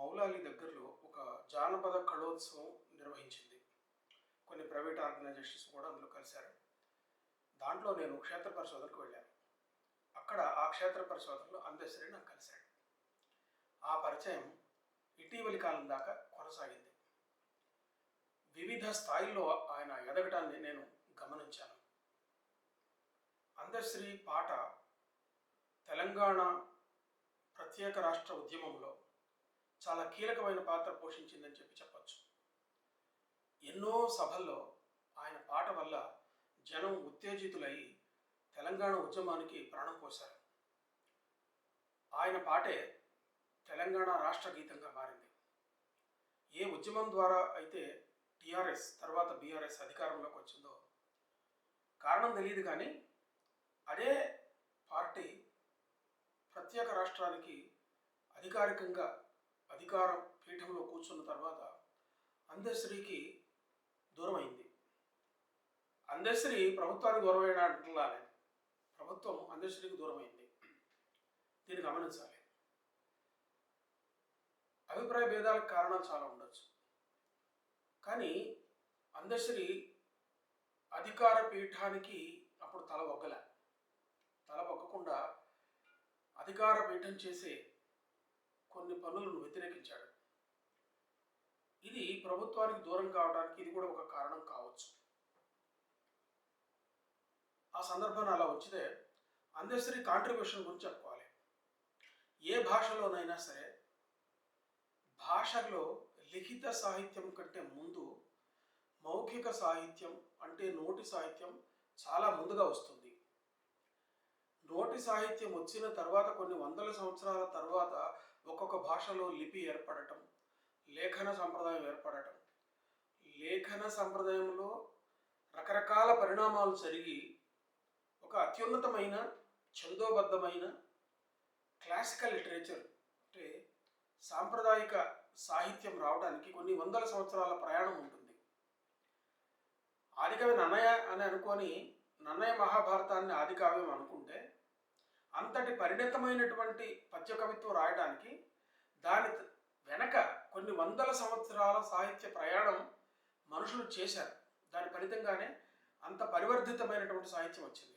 మౌలాలి దగ్గరలో ఒక జానపద కళోత్సవం నిర్వహించింది. కొన్ని ప్రైవేట్ ఆర్గనైజేషన్స్ కూడా అందులో కలిశారు. దాంట్లో నేను క్షేత్ర పరిశోధనకు వెళ్ళాను. అక్కడ ఆ క్షేత్ర పరిశోధనలో అందశ్రీ నాకు కలిశాడు. ఆ పరిచయం ఇటీవలి కాలం దాకా కొనసాగింది. వివిధ స్థాయిల్లో ఆయన ఎదగటాన్ని నేను గమనించాను. అందశ్రీ పాట తెలంగాణ ప్రత్యేక రాష్ట్ర ఉద్యమంలో చాలా కీలకమైన పాత్ర పోషించిందని చెప్పి చెప్పచ్చు. ఎన్నో సభల్లో ఆయన పాట వల్ల జనం ఉత్తేజితులై తెలంగాణ ఉద్యమానికి ప్రాణం పోశారు. ఆయన పాటే తెలంగాణ రాష్ట్ర గీతంగా మారింది. ఏ ఉద్యమం ద్వారా అయితే టిఆర్ఎస్ తర్వాత బీఆర్ఎస్ అధికారంలోకి వచ్చిందో కారణం తెలియదు కానీ అదే పార్టీ ప్రత్యేక రాష్ట్రానికి అధికారికంగా అధికారం పీఠంలో కూర్చున్న తర్వాత అందశ్రీకి దూరమైంది. అందశ్రీ ప్రభుత్వానికి దూరమైన అంటలానే ప్రభుత్వం అందశ్రీకి దూరమైంది. దీన్ని గమనించాలి. అభిప్రాయ భేదాలకు కారణాలు చాలా ఉండొచ్చు. కానీ అందశ్రీ అధికార పీఠానికి అప్పుడు తల ఒగ్గల. తల ఒక్కకుండా అధికార పీఠం చేసే కొన్ని పనులను వ్యతిరేకించాడు. ఇది ప్రభుత్వానికి దూరం కావడానికి ఇది కూడా ఒక కారణం కావచ్చు. ఆ సందర్భాన్ని అలా వచ్చితే అందశ్రీ కాంట్రిబ్యూషన్ గురించి చెప్పుకోవాలి. ఏ భాషలోనైనా సరే భాషలో లిఖిత సాహిత్యం కంటే ముందు మౌఖిక సాహిత్యం అంటే నోటి సాహిత్యం చాలా ముందుగా వస్తుంది. నోటి సాహిత్యం వచ్చిన తర్వాత కొన్ని వందల సంవత్సరాల తర్వాత ఒక్కొక్క భాషలో లిపి ఏర్పడటం లేఖన సంప్రదాయం ఏర్పడటం. లేఖన సంప్రదాయంలో రకరకాల పరిణామాలు జరిగి ఒక అత్యున్నతమైన ఛందోబద్ధమైన క్లాసికల్ లిటరేచర్ అంటే సాంప్రదాయిక సాహిత్యం రావడానికి కొన్ని వందల సంవత్సరాల ప్రయాణం ఉంటుంది. ఆదికవి నన్నయ్య అని అనుకొని నన్నయ్య మహాభారతాన్ని ఆదికావ్యం అనుకుంటే అంతటి పరిణితమైనటువంటి పద్య కవిత్వం రాయడానికి దాని వెనక కొన్ని వందల సంవత్సరాల సాహిత్య ప్రయాణం మనుషులు చేశారు. దాని ఫలితంగానే అంత పరివర్ధితమైనటువంటి సాహిత్యం వచ్చింది.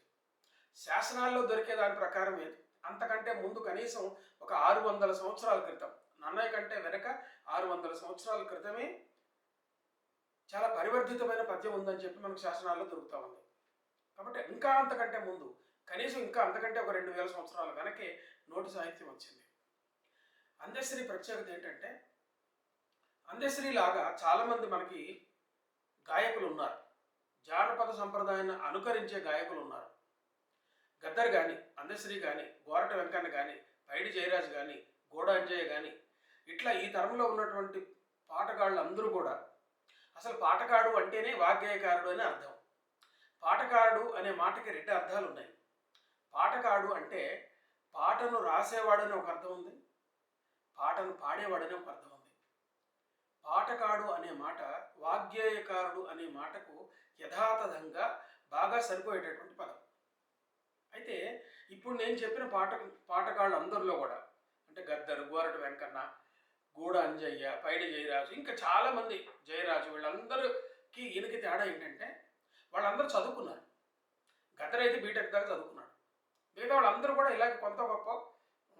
శాసనాల్లో దొరికే దాని ప్రకారం ఏది? అంతకంటే ముందు కనీసం ఒక ఆరు వందల సంవత్సరాల క్రితం. నన్నయ్య కంటే వెనక ఆరు వందల సంవత్సరాల క్రితమే చాలా పరివర్ధితమైన పద్యం ఉందని చెప్పి మనకు శాసనాల్లో దొరుకుతూ ఉంది. కాబట్టి ఇంకా అంతకంటే ముందు కనీసం ఇంకా అంతకంటే ఒక రెండు వేల సంవత్సరాల వెనకే నోటి సాహిత్యం వచ్చింది. అందశ్రీ ప్రత్యేకత ఏంటంటే అందశ్రీ లాగా చాలామంది మనకి గాయకులు ఉన్నారు. జానపద సంప్రదాయాన్ని అనుకరించే గాయకులు ఉన్నారు. గద్దర్ కానీ అందశ్రీ కానీ గోరట వెంకన్న కానీ పైడి జయరాజ్ కానీ గోడ అంజయ్య కానీ ఇట్లా ఈ తరంలో ఉన్నటువంటి పాటగాళ్ళు అందరూ కూడా అసలు పాటగాడు అంటేనే వాగ్గేయకారుడు అని అర్థం. పాటగాడు అనే మాటకి రెండు అర్థాలు ఉన్నాయి పాటగాడు అంటే పాటను రాసేవాడని ఒక అర్థం ఉంది పాటను పాడేవాడని ఒక అర్థం ఉంది. పాటకాడు అనే మాట వాగ్గేయకారుడు అనే మాటకు యథాతథంగా బాగా సరిపోయేటటువంటి పదం. అయితే ఇప్పుడు నేను చెప్పిన పాట పాటకాళ్ళు అందరిలో కూడా అంటే గద్దరు గోరటి వెంకన్న గూడ అంజయ్య పైడి జయరాజు ఇంకా చాలామంది జయరాజు వీళ్ళందరికీ ఈయనకి తేడా ఏంటంటే వాళ్ళందరూ చదువుకున్నారు. గద్దర్ అయితే బీటెక్ దాకా చదువుకున్నారు. మిగతా వాళ్ళందరూ కూడా ఇలాగ కొంత గొప్ప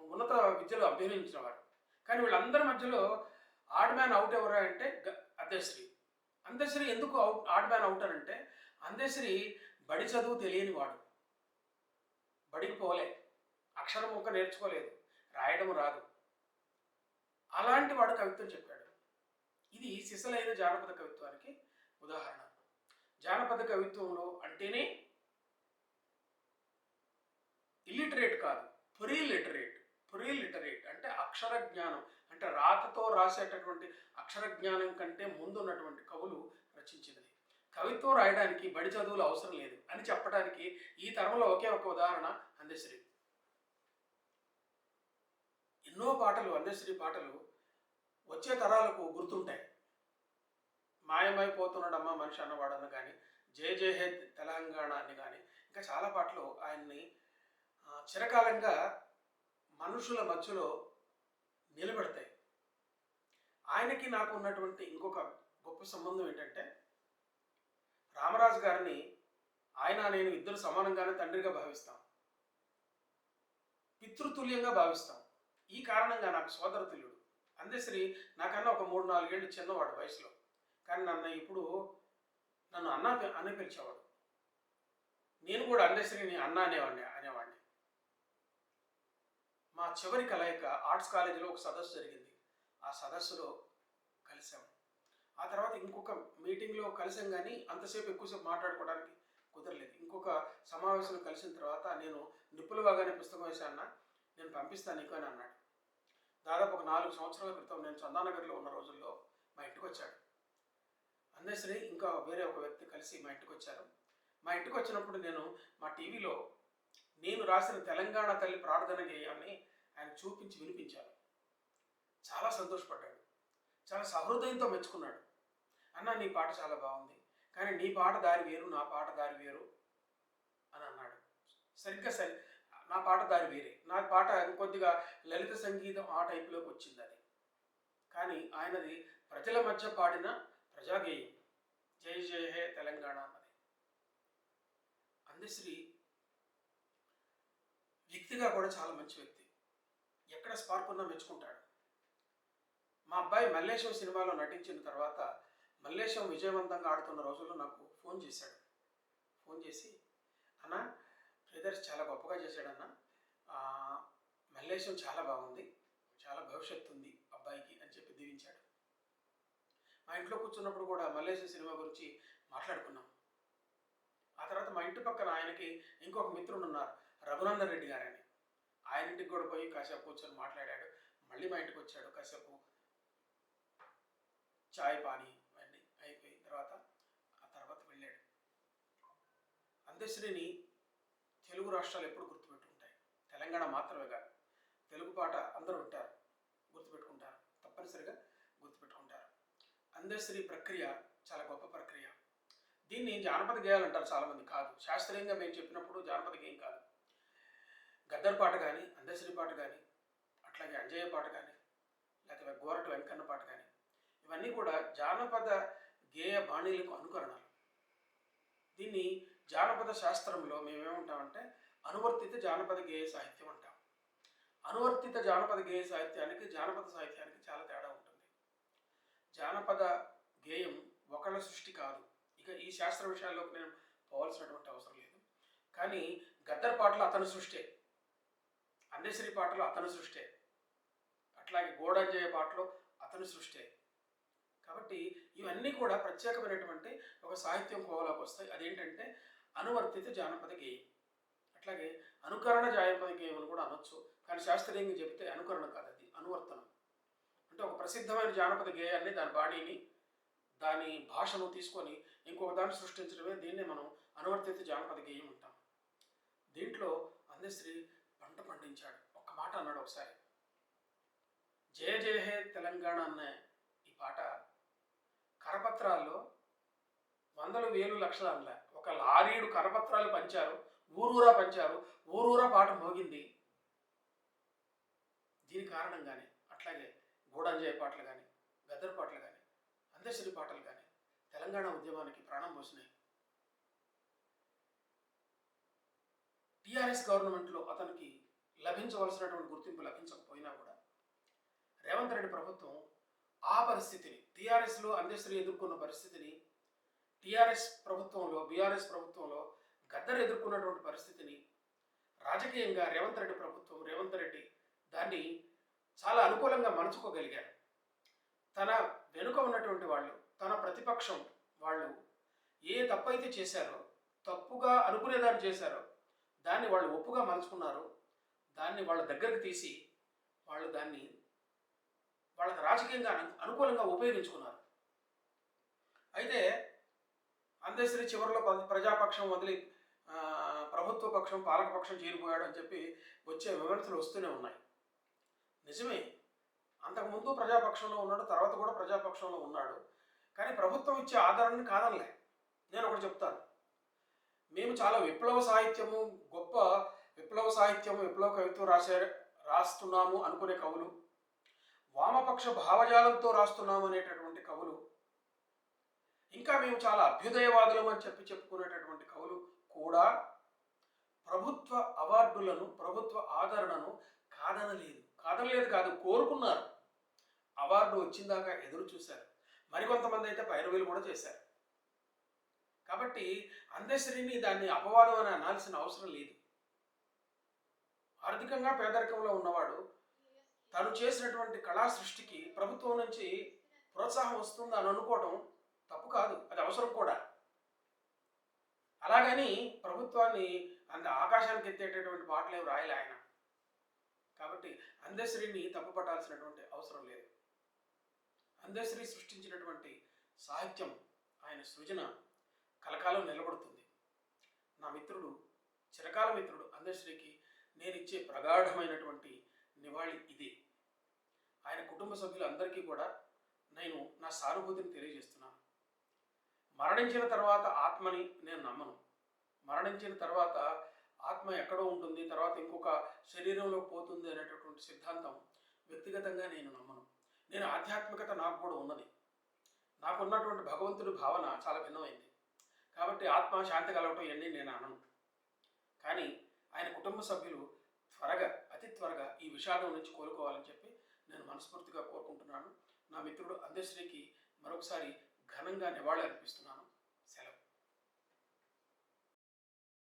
ఉన్నత విద్యలో అభ్యసించిన వారు కానీ వీళ్ళందరి మధ్యలో ఆడ్ మ్యాన్ అవుట్ ఎవరు అంటే గ- అందశ్రీ అందశ్రీ ఎందుకు అవుట్ ఆడ్ మ్యాన్ అవుట్ అని అంటే అందశ్రీ బడి చదువు తెలియని వాడు బడికి పోలే. అక్షరం ఒక్క నేర్చుకోలేదు. రాయడం రాదు. అలాంటి వాడు కవిత్వం చెప్పాడు. ఇది సిసలైన జానపద కవిత్వానికి ఉదాహరణ. జానపద కవిత్వంలో అంటేనే ఇల్లిటరేట్ కాదు ప్రీ లిటరేట్ ప్రీ లిటరేట్ అంటే అక్షర జ్ఞానం. అంటే రాతతో రాసేటటువంటి అక్షర జ్ఞానం కంటే ముందున్నటువంటి కవులు రచించినది కవిత్వం రాయడానికి బడి చదువులు అవసరం లేదు అని చెప్పడానికి ఈ తరంలో ఒకే ఒక ఉదాహరణ అందశ్రీ ఎన్నో పాటలు అందశ్రీ పాటలు వచ్చే తరాలకు గుర్తుంటాయి. మాయమైపోతున్నాడమ్మ మనిషి అన్నవాడని కానీ జయ జయ హే తెలంగాణ అని కానీ ఇంకా చాలా పాటలు ఆయన్ని చిరకాలంగా మనుషుల మధ్యలో నిలబెడతాయి. ఆయనకి నాకు ఉన్నటువంటి ఇంకొక గొప్ప సంబంధం ఏంటంటే రామరాజు గారిని ఆయన నేను ఇద్దరు సమానంగానే తండ్రిగా భావిస్తాం. పితృతుల్యంగా భావిస్తాం. ఈ కారణంగా నాకు సోదరతుల్యుడు. అందశ్రీ నాకన్నా ఒక మూడు నాలుగేళ్ళు చిన్నవాడు వయసులో. కానీ నన్ను ఇప్పుడు నన్ను అన్న అన్న పిలిచేవాడు. నేను కూడా అందశ్రీని అన్న అనేవాడిని అనేవాడిని. మా చివరి కలయిక ఆర్ట్స్ కాలేజీలో ఒక సదస్సు జరిగింది. ఆ సదస్సులో కలిసాం ఆ తర్వాత ఇంకొక మీటింగ్లో కలిసాం కానీ అంతసేపు ఎక్కువసేపు మాట్లాడుకోవడానికి కుదరలేదు. ఇంకొక సమావేశం కలిసిన తర్వాత నేను నిప్పులు బాగానే పుస్తకం వేశాన్న నేను పంపిస్తాను నీకు అని అన్నాడు. దాదాపు ఒక నాలుగు సంవత్సరాల క్రితం నేను చందానగర్లో ఉన్న రోజుల్లో మా ఇంటికి వచ్చాడు. అందశ్రీ ఇంకా వేరే ఒక వ్యక్తి కలిసి మా ఇంటికి వచ్చారు. మా ఇంటికి వచ్చినప్పుడు నేను మా టీవీలో నేను రాసిన తెలంగాణ తల్లి ప్రార్థన గేయాన్ని ఆయన చూపించి వినిపించాను చాలా సంతోషపడ్డాడు. చాలా సహృదయంతో మెచ్చుకున్నాడు. అన్న నీ పాట చాలా బాగుంది. కానీ నీ పాట దారి వేరు నా పాట దారి వేరు అని అన్నాడు. సరిగ్గా సరి నా పాట దారి వేరే. నా పాట కొద్దిగా లలిత సంగీతం ఆ టైప్లోకి వచ్చింది అది. కానీ ఆయనది ప్రజల మధ్య పాడిన ప్రజాగేయం. జై జయ హే తెలంగాణ అన్నది. అందశ్రీ వ్యక్తిగా కూడా చాలా మంచి వ్యక్తి. ఎక్కడ స్పార్క్ ఉన్నా మెచ్చుకుంటాడు. మా అబ్బాయి మల్లేశం సినిమాలో నటించిన తర్వాత మల్లేశం విజయవంతంగా ఆడుతున్న రోజుల్లో నాకు ఫోన్ చేశాడు. ఫోన్ చేసి అన్న బ్రదర్స్ చాలా గొప్పగా చేశాడన్న. మల్లేశం చాలా బాగుంది. చాలా భవిష్యత్తు ఉంది అబ్బాయికి అని చెప్పి దీవించాడు. మా ఇంట్లో కూర్చున్నప్పుడు కూడా మల్లేశం సినిమా గురించి మాట్లాడుకున్నాం. ఆ తర్వాత మా ఇంటి పక్కన ఆయనకి ఇంకొక మిత్రుడు ఉన్నారు రఘునందన్ రెడ్డి గారని. ఆయన ఇంటికి కూడా పోయి కాసేపు కూర్చొని మాట్లాడాడు. మళ్ళీ మా ఇంటికి వచ్చాడు. కాసేపు చాయ్ పానీ అన్నీ అయిపోయిన తర్వాత ఆ తర్వాత వెళ్ళాడు. అందశ్రీని తెలుగు రాష్ట్రాలు ఎప్పుడు గుర్తుపెట్టుకుంటాయి? తెలంగాణ మాత్రమే కాదు. తెలుగు పాట అందరూ ఉంటారు గుర్తుపెట్టుకుంటారు. తప్పనిసరిగా గుర్తుపెట్టుకుంటారు. అందశ్రీ ప్రక్రియ చాలా గొప్ప ప్రక్రియ. దీన్ని జానపద గేయాలు అంటారు చాలామంది. కాదు. శాస్త్రీయంగా మేము చెప్పినప్పుడు జానపద గేయం కాదు. గద్దర్ పాట కానీ అందశ్రీ పాట కానీ అట్లాగే అంజయ్య పాట కానీ లేకపోతే గోరటి వెంకన్న పాట కానీ ఇవన్నీ కూడా జానపద గేయ బాణీలకు అనుకరణలు. దీన్ని జానపద శాస్త్రంలో మేమేమంటామంటే అనువర్తిత జానపద గేయ సాహిత్యం అంటాం. అనువర్తిత జానపద గేయ సాహిత్యానికి జానపద సాహిత్యానికి చాలా తేడా ఉంటుంది. జానపద గేయం ఒకళ్ళ సృష్టి కాదు. ఇక ఈ శాస్త్ర విషయాల్లోకి నేను పోవాల్సినటువంటి అవసరం లేదు. కానీ గద్దర్ పాటలు అతని సృష్టే. అన్నశ్రీ పాటలు అతని సృష్టే. అట్లాగే గోడంజయ పాటలు అతని సృష్టే. కాబట్టి ఇవన్నీ కూడా ప్రత్యేకమైనటువంటి ఒక సాహిత్యం కోవలోకి వస్తాయి. అదేంటంటే అనువర్తిత జానపద గేయం. అట్లాగే అనుకరణ జానపద గేయం అని కూడా అనొచ్చు. కానీ శాస్త్రీయంగా చెబితే అనుకరణ కాదు అది అనువర్తనం. అంటే ఒక ప్రసిద్ధమైన జానపద గేయాన్ని దాని బాణీని దాని భాషను తీసుకొని ఇంకొక దాన్ని సృష్టించడమే దీన్నే మనం అనువర్తిత జానపద గేయం అంటాం. దీంట్లో అందశ్రీ పంట పండించాడు. ఒక్క మాట అన్నాడు ఒకసారి. జయ జయ హే తెలంగాణ అనే ఈ పాట కరపత్రాల్లో వందలు వేలు లక్షల అనలే. ఒక లారీడు కరపత్రాలు పంచారు ఊరూరా పంచారు ఊరూరా పాట మోగింది. దీని కారణంగానే అట్లాగే గూడంజయ పాటలు కానీ గద్దర్ పాటలు కానీ అందశ్రీ పాటలు కానీ తెలంగాణ ఉద్యమానికి ప్రాణం పోసినాయి. టీఆర్ఎస్ గవర్నమెంట్లో అతనికి లభించవలసినటువంటి గుర్తింపు లభించకపోయినా కూడా రేవంత్ రెడ్డి ప్రభుత్వం ఆ పరిస్థితిని టీఆర్ఎస్లో అందశ్రీ ఎదుర్కొన్న పరిస్థితిని టీఆర్ఎస్ ప్రభుత్వంలో బీఆర్ఎస్ ప్రభుత్వంలో గద్దరు ఎదుర్కొన్నటువంటి పరిస్థితిని రాజకీయంగా రేవంత్ రెడ్డి ప్రభుత్వం రేవంత్ రెడ్డి దాన్ని చాలా అనుకూలంగా మలుచుకోగలిగారు. తన వెనుక ఉన్నటువంటి వాళ్ళు తన ప్రతిపక్షం వాళ్ళు ఏ తప్పు అయితే చేశారో తప్పుగా అనుకునేదాన్ని చేశారో దాన్ని వాళ్ళు ఒప్పుగా మలుచుకున్నారు దాన్ని వాళ్ళ దగ్గరకు తీసి వాళ్ళు దాన్ని వాళ్ళకి రాజకీయంగా అనుకూలంగా ఉపయోగించుకున్నారు. అయితే అందశ్రీ చివరిలో ప్రజాపక్షం వదిలి ప్రభుత్వ పక్షం పాలకపక్షం చేరిపోయాడు అని చెప్పి వచ్చే విమర్శలు వస్తూనే ఉన్నాయి. నిజమే అంతకుముందు ప్రజాపక్షంలో ఉన్నాడు తర్వాత కూడా ప్రజాపక్షంలో ఉన్నాడు. కానీ ప్రభుత్వం ఇచ్చే ఆదరణని కాదనలే. నేను ఒకటి చెప్తాను. మేము చాలా విప్లవ సాహిత్యము గొప్ప విప్లవ సాహిత్యము విప్లవ కవిత్వం రాసే రాస్తున్నాము అనుకునే కవులు వామపక్ష భావజాలంతో రాస్తున్నాము అనేటటువంటి కవులు ఇంకా మేము చాలా అభ్యుదయవాదులం అని చెప్పి చెప్పుకునేటటువంటి కవులు కూడా ప్రభుత్వ అవార్డులను ప్రభుత్వ ఆదరణను కాదనలేదు. కాదనలేదు కాదు కోరుకున్నారు. అవార్డు వచ్చిందాక ఎదురు చూశారు. మరికొంతమంది అయితే పైరవీలు కూడా చేశారు. కాబట్టి అందశ్రీని దాన్ని అపవాదం అని అనాల్సిన అవసరం లేదు. ఆర్థికంగా పేదరికంలో ఉన్నవాడు తను చేసినటువంటి కళా సృష్టికి ప్రభుత్వం నుంచి ప్రోత్సాహం వస్తుంది అని అనుకోవడం తప్పు కాదు అది అవసరం కూడా. అలాగని ప్రభుత్వాన్ని అంత ఆకాశానికి ఎత్తేటటువంటి పాటలు ఏమి రాయలే ఆయన. కాబట్టి అందశ్రీని తప్పుపట్టాల్సినటువంటి అవసరం లేదు. అందశ్రీ సృష్టించినటువంటి సాహిత్యం ఆయన సృజన కలకాలం నిలబడుతుంది. నా మిత్రుడు చిరకాల మిత్రుడు అందశ్రీకి నేను ఇచ్చే ప్రగాఢమైనటువంటి నివాళి ఇది. ఆయన కుటుంబ సభ్యులందరికీ కూడా నేను నా సానుభూతిని తెలియజేస్తున్నాను. మరణించిన తర్వాత ఆత్మని నేను నమ్మను. మరణించిన తర్వాత ఆత్మ ఎక్కడో ఉంటుంది తర్వాత ఇంకొక శరీరంలో పోతుంది అనేటటువంటి సిద్ధాంతం వ్యక్తిగతంగా నేను నమ్మను. నేను ఆధ్యాత్మికత నాకు కూడా ఉన్నది. నాకు ఉన్నటువంటి భగవంతుడి భావన చాలా భిన్నమైంది. కాబట్టి ఆత్మ శాంతి కలగటం ఇవన్నీ నేను అనను. కానీ ఆయన కుటుంబ సభ్యులు త్వరగా అతి త్వరగా ఈ విషాదం నుంచి కోలుకోవాలని చెప్పి నేను మనస్ఫూర్తిగా కోరుకుంటున్నాను. నా మిత్రుడు అందశ్రీకి మరొకసారి ఘనంగా నివాళి అర్పిస్తున్నాను